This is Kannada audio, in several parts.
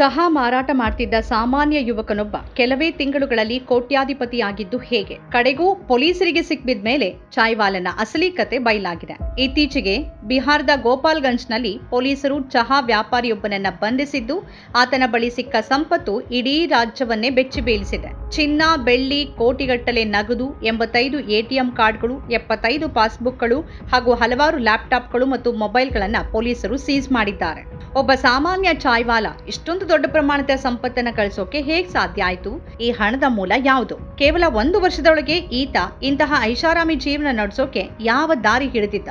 ಚಹಾ ಮಾರಾಟ ಮಾಡ್ತಿದ್ದ ಸಾಮಾನ್ಯ ಯುವಕನೊಬ್ಬ ಕೆಲವೇ ತಿಂಗಳುಗಳಲ್ಲಿ ಕೋಟ್ಯಾಧಿಪತಿಯಾಗಿದ್ದು ಹೇಗೆ? ಕಡೆಗೂ ಪೊಲೀಸರಿಗೆ ಸಿಕ್ಕಿದ ಮೇಲೆ ಚಾಯ್ವಾಲನ ಅಸಲಿ ಕತೆ ಬಯಲಾಗಿದೆ. ಇತ್ತೀಚೆಗೆ ಬಿಹಾರದ ಗೋಪಾಲ್ಗಂಜ್ನಲ್ಲಿ ಪೊಲೀಸರು ಚಹಾ ವ್ಯಾಪಾರಿಯೊಬ್ಬನನ್ನ ಬಂಧಿಸಿದ್ದು, ಆತನ ಬಳಿ ಸಿಕ್ಕ ಸಂಪತ್ತು ಇಡೀ ರಾಜ್ಯವನ್ನೇ ಬೆಚ್ಚಿ ಬೀಳಿಸಿದೆ. ಚಿನ್ನ, ಬೆಳ್ಳಿ, ಕೋಟಿಗಟ್ಟಲೆ ನಗದು, ಎಂಬತ್ತೈದು ಎಟಿಎಂ ಕಾರ್ಡ್ಗಳು, ಎಪ್ಪತ್ತೈದು ಪಾಸ್ಬುಕ್ಗಳು ಹಾಗೂ ಹಲವಾರು ಲ್ಯಾಪ್ಟಾಪ್ಗಳು ಮತ್ತು ಮೊಬೈಲ್ಗಳನ್ನು ಪೊಲೀಸರು ಸೀಸ್ ಮಾಡಿದ್ದಾರೆ. ಒಬ್ಬ ಸಾಮಾನ್ಯ ಚಾಯ್ವಾಲ ಇಷ್ಟೊಂದು ದೊಡ್ಡ ಪ್ರಮಾಣದ ಸಂಪತ್ತನ್ನ ಕಳಿಸೋಕೆ ಹೇಗ್ ಸಾಧ್ಯ ಆಯ್ತು? ಈ ಹಣದ ಮೂಲ ಯಾವುದು? ಕೇವಲ ಒಂದು ವರ್ಷದೊಳಗೆ ಈತ ಇಂತಹ ಐಷಾರಾಮಿ ಜೀವನ ನಡೆಸೋಕೆ ಯಾವ ದಾರಿ ಹಿಡಿದಿದ್ದ?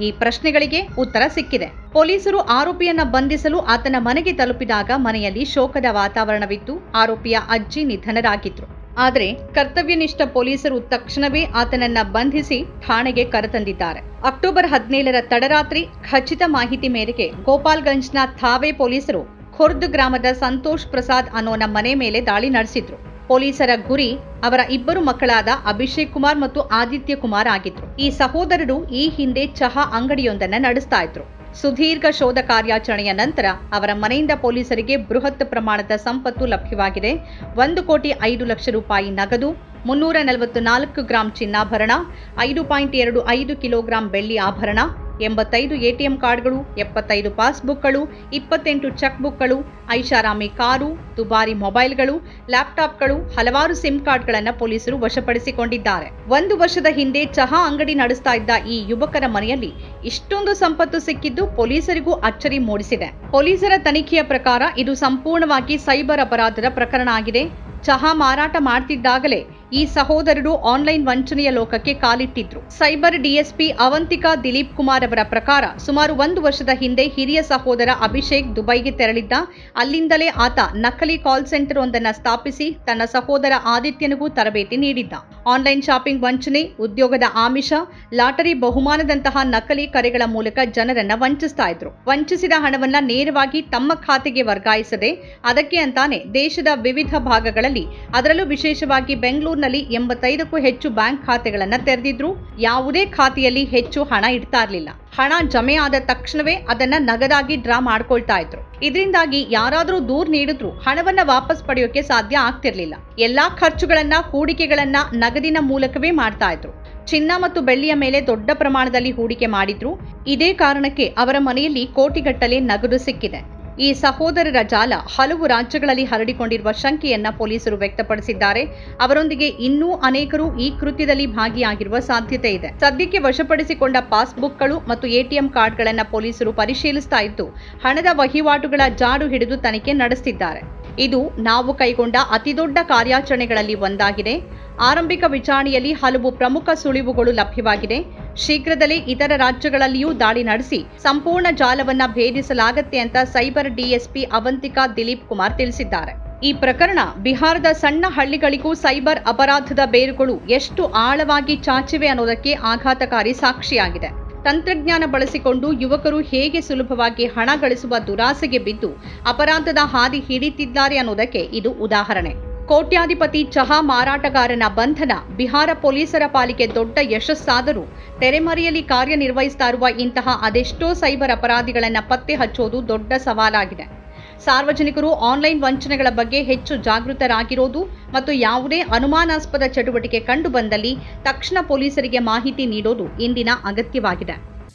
ಈ ಪ್ರಶ್ನೆಗಳಿಗೆ ಉತ್ತರ ಸಿಕ್ಕಿದೆ. ಪೊಲೀಸರು ಆರೋಪಿಯನ್ನ ಬಂಧಿಸಲು ಆತನ ಮನೆಗೆ ತಲುಪಿದಾಗ ಮನೆಯಲ್ಲಿ ಶೋಕದ ವಾತಾವರಣವಿತ್ತು. ಆರೋಪಿಯ ಅಜ್ಜಿ ನಿಧನರಾಗಿದ್ರು. ಆದರೆ ಕರ್ತವ್ಯನಿಷ್ಠ ಪೊಲೀಸರು ತಕ್ಷಣವೇ ಆತನನ್ನ ಬಂಧಿಸಿ ಠಾಣೆಗೆ ಕರೆತಂದಿದ್ದಾರೆ. ಅಕ್ಟೋಬರ್ ಹದಿನೇಳರ ತಡರಾತ್ರಿ ಖಚಿತ ಮಾಹಿತಿ ಮೇರೆಗೆ ಗೋಪಾಲ್ಗಂಜ್ನ ಥಾವೆ ಪೊಲೀಸರು ಖುರ್ದ್ ಗ್ರಾಮದ ಸಂತೋಷ್ ಪ್ರಸಾದ್ ಅನ್ನೋನ ಮನೆ ಮೇಲೆ ದಾಳಿ ನಡೆಸಿದ್ರು. ಪೊಲೀಸರ ಗುರಿ ಅವರ ಇಬ್ಬರು ಮಕ್ಕಳಾದ ಅಭಿಷೇಕ್ ಕುಮಾರ್ ಮತ್ತು ಆದಿತ್ಯ ಕುಮಾರ್ ಆಗಿದ್ರು. ಈ ಸಹೋದರರು ಈ ಹಿಂದೆ ಚಹಾ ಅಂಗಡಿಯೊಂದನ್ನ ನಡೆಸ್ತಾ ಇದ್ರು. ಸುದೀರ್ಘ ಶೋಧ ಕಾರ್ಯಾಚರಣೆಯ ನಂತರ ಅವರ ಮನೆಯಿಂದ ಪೊಲೀಸರಿಗೆ ಬೃಹತ್ ಪ್ರಮಾಣದ ಸಂಪತ್ತು ಲಭ್ಯವಾಗಿದೆ. ಒಂದು ಕೋಟಿ ಐದು ಲಕ್ಷ ರೂಪಾಯಿ ನಗದು, ಮುನ್ನೂರ ನಲವತ್ತು ನಾಲ್ಕು ಗ್ರಾಂ ಚಿನ್ನಾಭರಣ, ಐದು ಪಾಯಿಂಟ್ ಎರಡು ಐದು ಕಿಲೋಗ್ರಾಂ ಬೆಳ್ಳಿ ಆಭರಣ ಎಂಬತ್ತೈದು ಎಟಿಎಂ ಕಾರ್ಡ್ಗಳು, ಎಪ್ಪತ್ತೈದು ಪಾಸ್ಬುಕ್ಗಳು, ಇಪ್ಪತ್ತೆಂಟು ಚೆಕ್ ಬುಕ್ಗಳು ಐಷಾರಾಮಿ ಕಾರು, ದುಬಾರಿ ಮೊಬೈಲ್ಗಳು, ಲ್ಯಾಪ್ಟಾಪ್ಗಳು, ಹಲವಾರು ಸಿಮ್ ಕಾರ್ಡ್ಗಳನ್ನು ಪೊಲೀಸರು ವಶಪಡಿಸಿಕೊಂಡಿದ್ದಾರೆ. ಒಂದು ವರ್ಷದ ಹಿಂದೆ ಚಹಾ ಅಂಗಡಿ ನಡೆಸ್ತಾ ಇದ್ದ ಈ ಯುವಕರ ಮನೆಯಲ್ಲಿ ಇಷ್ಟೊಂದು ಸಂಪತ್ತು ಸಿಕ್ಕಿದ್ದು ಪೊಲೀಸರಿಗೂ ಅಚ್ಚರಿ ಮೂಡಿಸಿದೆ. ಪೊಲೀಸರ ತನಿಖೆಯ ಪ್ರಕಾರ ಇದು ಸಂಪೂರ್ಣವಾಗಿ ಸೈಬರ್ ಅಪರಾಧದ ಪ್ರಕರಣ ಆಗಿದೆ. ಚಹಾ ಮಾರಾಟ ಮಾಡ್ತಿದ್ದಾಗಲೇ ಈ ಸಹೋದರರು ಆನ್ಲೈನ್ ವಂಚನೆಯ ಲೋಕಕ್ಕೆ ಕಾಲಿಟ್ಟಿದ್ರು. ಸೈಬರ್ ಡಿಎಸ್ಪಿ ಅವಂತಿಕಾ ದಿಲೀಪ್ ಕುಮಾರ್ ಅವರ ಪ್ರಕಾರ ಸುಮಾರು ಒಂದು ವರ್ಷದ ಹಿಂದೆ ಹಿರಿಯ ಸಹೋದರ ಅಭಿಷೇಕ್ ದುಬೈಗೆ ತೆರಳಿದ್ದ. ಅಲ್ಲಿಂದಲೇ ಆತ ನಕಲಿ ಕಾಲ್ ಸೆಂಟರ್ ಒಂದನ್ನು ಸ್ಥಾಪಿಸಿ ತನ್ನ ಸಹೋದರ ಆದಿತ್ಯನಿಗೂ ತರಬೇತಿ ನೀಡಿದ್ದ. ಆನ್ಲೈನ್ ಶಾಪಿಂಗ್ ವಂಚನೆ, ಉದ್ಯೋಗದ ಆಮಿಷ, ಲಾಟರಿ ಬಹುಮಾನದಂತಹ ನಕಲಿ ಕರೆಗಳ ಮೂಲಕ ಜನರನ್ನ ವಂಚಿಸ್ತಾ ಇದ್ರು. ವಂಚಿಸಿದ ಹಣವನ್ನ ನೇರವಾಗಿ ತಮ್ಮ ಖಾತೆಗೆ ವರ್ಗಾಯಿಸದೆ ಅದಕ್ಕೆ ಅಂತಾನೆ ದೇಶದ ವಿವಿಧ ಭಾಗಗಳಲ್ಲಿ, ಅದರಲ್ಲೂ ವಿಶೇಷವಾಗಿ ಬೆಂಗಳೂರಿನಲ್ಲಿ ಎಂಬತ್ತೈದಕ್ಕೂ ಹೆಚ್ಚು ಬ್ಯಾಂಕ್ ಖಾತೆಗಳನ್ನ ತೆರೆದಿದ್ರು. ಯಾವುದೇ ಖಾತೆಯಲ್ಲಿ ಹೆಚ್ಚು ಹಣ ಇಡ್ತಾ ಇರಲಿಲ್ಲ. ಹಣ ಜಮೆ ಆದ ತಕ್ಷಣವೇ ಅದನ್ನ ನಗದಾಗಿ ಡ್ರಾ ಮಾಡ್ಕೊಳ್ತಾ ಇದ್ರು. ಇದರಿಂದಾಗಿ ಯಾರಾದರೂ ದೂರ್ ನೀಡಿದ್ರು ಹಣವನ್ನ ವಾಪಸ್ ಪಡೆಯೋಕೆ ಸಾಧ್ಯ ಆಗ್ತಿರ್ಲಿಲ್ಲ. ಎಲ್ಲಾ ಖರ್ಚುಗಳನ್ನ, ಹೂಡಿಕೆಗಳನ್ನ ನಗದಿನ ಮೂಲಕವೇ ಮಾಡ್ತಾ ಇದ್ರು. ಚಿನ್ನ ಮತ್ತು ಬೆಳ್ಳಿಯ ಮೇಲೆ ದೊಡ್ಡ ಪ್ರಮಾಣದಲ್ಲಿ ಹೂಡಿಕೆ ಮಾಡಿದ್ರು ಇದೇ ಕಾರಣಕ್ಕೆ ಅವರ ಮನೆಯಲ್ಲಿ ಕೋಟಿಗಟ್ಟಲೆ ನಗದು ಸಿಕ್ಕಿದೆ. ಈ ಸಹೋದರರ ಜಾಲ ಹಲವು ರಾಜ್ಯಗಳಲ್ಲಿ ಹರಡಿಕೊಂಡಿರುವ ಶಂಕೆಯನ್ನ ಪೊಲೀಸರು ವ್ಯಕ್ತಪಡಿಸಿದ್ದಾರೆ. ಅವರೊಂದಿಗೆ ಇನ್ನೂ ಅನೇಕರು ಈ ಕೃತ್ಯದಲ್ಲಿ ಭಾಗಿಯಾಗಿರುವ ಸಾಧ್ಯತೆ ಇದೆ. ಸದ್ಯಕ್ಕೆ ವಶಪಡಿಸಿಕೊಂಡ ಪಾಸ್ಬುಕ್ಗಳು ಮತ್ತು ಎಟಿಎಂ ಕಾರ್ಡ್ಗಳನ್ನು ಪೊಲೀಸರು ಪರಿಶೀಲಿಸ್ತಾ ಇದ್ದು, ಹಣದ ವಹಿವಾಟುಗಳ ಜಾಡು ಹಿಡಿದು ತನಿಖೆ ನಡೆಸುತ್ತಿದ್ದಾರೆ ಇದು ನಾವು ಕೈಗೊಂಡ ಅತಿದೊಡ್ಡ ಕಾರ್ಯಾಚರಣೆಗಳಲ್ಲಿ ಒಂದಾಗಿದೆ. ಆರಂಭಿಕ ವಿಚಾರಣೆಯಲ್ಲಿ ಹಲವು ಪ್ರಮುಖ ಸುಳಿವುಗಳು ಲಭ್ಯವಾಗಿದೆ. ಶೀಘ್ರದಲ್ಲೇ ಇತರ ರಾಜ್ಯಗಳಲ್ಲಿಯೂ ದಾಳಿ ನಡೆಸಿ ಸಂಪೂರ್ಣ ಜಾಲವನ್ನ ಭೇದಿಸಲಾಗತ್ತೆ ಅಂತ ಸೈಬರ್ ಡಿಎಸ್ಪಿ ಅವಂತಿಕಾ ದಿಲೀಪ್ ಕುಮಾರ್ ತಿಳಿಸಿದ್ದಾರೆ. ಈ ಪ್ರಕರಣ ಬಿಹಾರದ ಸಣ್ಣ ಹಳ್ಳಿಗಳಿಗೂ ಸೈಬರ್ ಅಪರಾಧದ ಬೇರುಗಳು ಎಷ್ಟು ಆಳವಾಗಿ ಚಾಚಿವೆ ಅನ್ನೋದಕ್ಕೆ ಆಘಾತಕಾರಿ ಸಾಕ್ಷಿಯಾಗಿದೆ. ತಂತ್ರಜ್ಞಾನ ಬಳಸಿಕೊಂಡು ಯುವಕರು ಹೇಗೆ ಸುಲಭವಾಗಿ ಹಣ ಗಳಿಸುವ ದುರಾಸೆಗೆ ಬಿದ್ದು ಅಪರಾಧದ ಹಾದಿ ಹಿಡಿತಿದ್ದಾರೆ ಅನ್ನೋದಕ್ಕೆ ಇದು ಉದಾಹರಣೆ. ಕೋಟ್ಯಾಧಿಪತಿ ಚಹಾ ಮಾರಾಟಗಾರನ ಬಂಧನ ಬಿಹಾರ ಪೊಲೀಸರ ಪಾಲಿಗೆ ದೊಡ್ಡ ಯಶಸ್ಸಾದರೂ ತೆರೆಮರೆಯಲ್ಲಿ ಕಾರ್ಯನಿರ್ವಹಿಸ್ತಾ ಇರುವ ಇಂತಹ ಅದೆಷ್ಟೋ ಸೈಬರ್ ಅಪರಾಧಿಗಳನ್ನು ಪತ್ತೆ ಹಚ್ಚೋದು ದೊಡ್ಡ ಸವಾಲಾಗಿದೆ. ಸಾರ್ವಜನಿಕರು ಆನ್ಲೈನ್ ವಂಚನೆಗಳ ಬಗ್ಗೆ ಹೆಚ್ಚು ಜಾಗೃತರಾಗಿರೋದು ಮತ್ತು ಯಾವುದೇ ಅನುಮಾನಾಸ್ಪದ ಚಟುವಟಿಕೆ ಕಂಡುಬಂದಲ್ಲಿ ತಕ್ಷಣ ಪೊಲೀಸರಿಗೆ ಮಾಹಿತಿ ನೀಡೋದು ಇಂದಿನ ಅಗತ್ಯವಾಗಿದೆ.